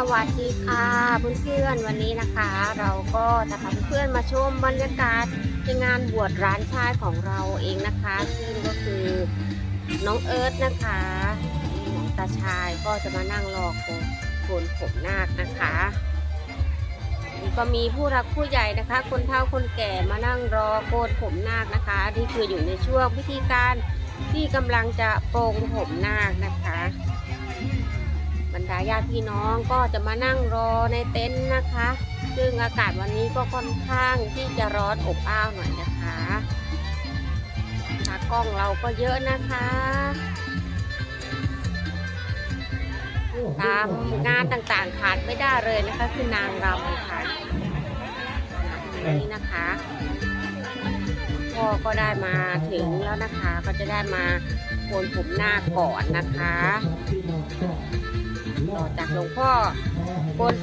สวัสดีค่ะเพื่อนๆวันนี้นะคะ เราก็จะพาเพื่อนๆมาชมบรรยากาศในงานบวชร้านชายของเราเองนะคะซึ่งก็คือน้องเอิร์ธนะคะของตาชายก็จะมานั่งรอโกนผมนาคนะคะก็มีผู้รักผู้ใหญ่นะคะ คนเฒ่าคนแก่มานั่งรอโกนผมนาคนะคะนี่คืออยู่ในช่วงพิธีการที่กำลังจะโปรงผมนาคนะคะ รรดาญาติพี่น้องก็จะมานั่งรอในเต็นท์นะคะ ซึ่งอากาศวันนี้ก็ค่อนข้างที่จะร้อนอบอ้าวหน่อยนะคะขากล้องเราก็เยอะนะคะ ตามงานต่างๆขาดไม่ได้เลยนะคะ คือนางรำค่ะนี่นะคะพ่อก็ได้มาถึงแล้วนะคะ ก็จะได้มาโกนผมหน้าก่อนนะคะ ต่อจากหลวงพ่อโกน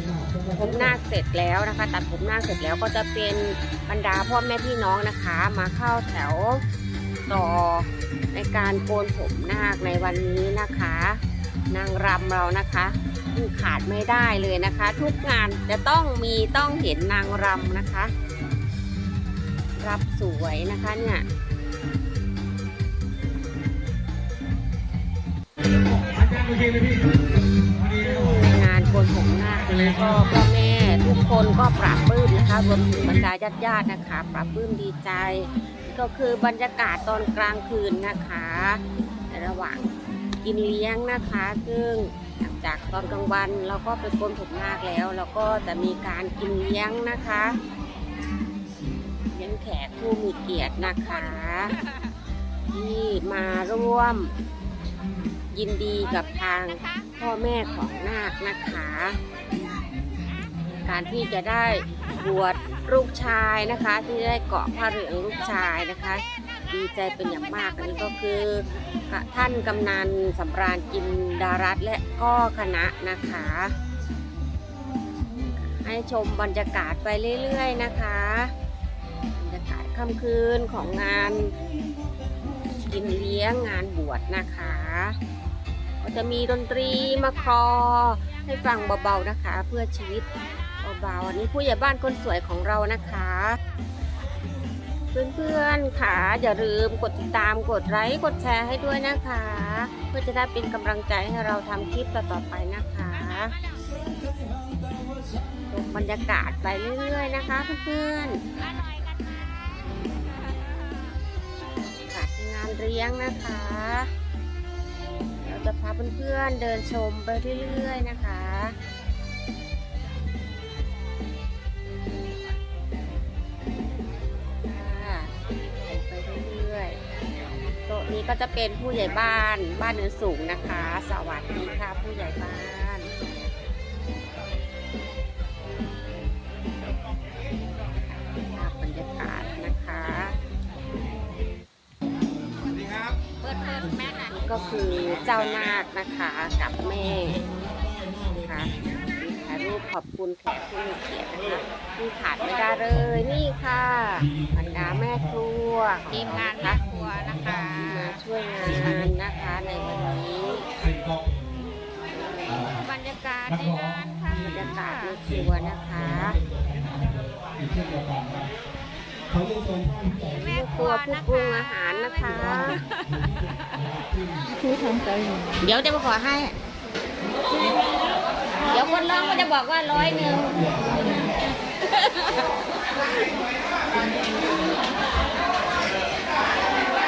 ผมนาคเสร็จแล้วนะคะ ตัดผมนาคเสร็จแล้วก็จะเป็นบรรดาพ่อแม่พี่น้องนะคะ มาเข้าแถวต่อในการโกนผมนาคในวันนี้นะคะ นางรำเรานะคะขาดไม่ได้เลยนะคะ ทุกงานจะต้องมีต้องเห็นนางรำนะคะ รับสวยนะคะเนี่ยอาจารย์โอเคไหมพี่ ก็พ่อแม่ทุกคนก็ปราบปื้มนะคะรวมถึงบรรดาญาติญาติๆนะคะ ปราบปื้มดีใจ ก็คือบรรยากาศตอนกลางคืนนะคะในระหว่างกินเลี้ยงนะคะ ซึ่งหลังจากตอนกลางวันเราก็ไปโกนผมนาคแล้วเราก็จะมีการกินเลี้ยงนะคะเลี้ยงแขกผู้มีเกียรตินะคะ ที่มาร่วม ยินดีกับทางพ่อแม่ของนาคนะคะ การที่จะได้บวชลูกชายนะคะ ที่ได้เกาะผ้าเหลืองลูกชายนะคะ ดีใจเป็นอย่างมากอันนี้ก็คือท่านกำนันสำราญกินดารัตและก็คณะนะคะ ให้ชมบรรยากาศไปเรื่อยๆนะคะบรรยากาศค่ำคืนของงานกินเลี้ยงงานบวชนะคะ จะมีดนตรีมาคลอให้ฟังเบาๆนะคะ เพื่อชีวิตเบาๆอันนี้ผู้ใหญ่บ้านคนสวยของเรานะคะ เพื่อนๆค่ะอย่าลืมกดติดตามกดไลค์กดแชร์ให้ด้วยนะคะ เพื่อจะได้เป็นกำลังใจให้เราทำคลิปต่อๆไปนะคะชมบรรยากาศไปเรื่อยๆนะคะ เพื่อนๆงานเลี้ยงนะคะ จะพาเพื่อนๆเดินชมไปเรื่อยๆนะคะไปเรื่อยๆโต๊ะนี้ก็จะเป็นผู้ใหญ่บ้านบ้านเนินสูงนะคะ สวัสดีค่ะผู้ใหญ่บ้าน ก็คือเจ้านาคนะคะกับแม่นะคะถ่ายรูปขอบคุณแขกผู้มีเกียรตินะคะที่ขาดไม่ได้เลยนี่ค่ะบรรดาแม่ครัวทีมงานนะแม่ครัวนะคะมาช่วยงานนะคะในวันนี้ไข่กรอกบรรยากาศในงานค่ะบรรยากาศในครัวนะคะอีกเช่นเดียวกันครับเขาเรียกตัวท่านแต่แม่ครัวผู้ปรุงอาหารนะคะ เดี๋ยวจะมาขอให้ เดี๋ยวคนร้องก็จะบอกว่าร้อยหนึ่ง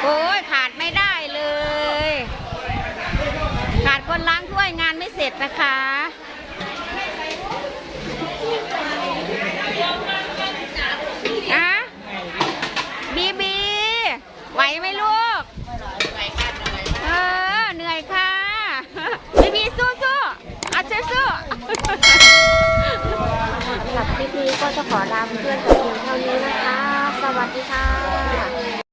โอ้ยขาดไม่ได้เลย ขาดคนล้างถ้วยงานไม่เสร็จนะคะบีบี ไหวไหมลูก เออ เหนื่อยค่ะ บีบีสู้สู้ๆเอาสู้สู้สำหรับคลิปนี้ ก็จะขอลาเพื่อนๆแต่เพียงเท่านี้นะคะ สวัสดีค่ะ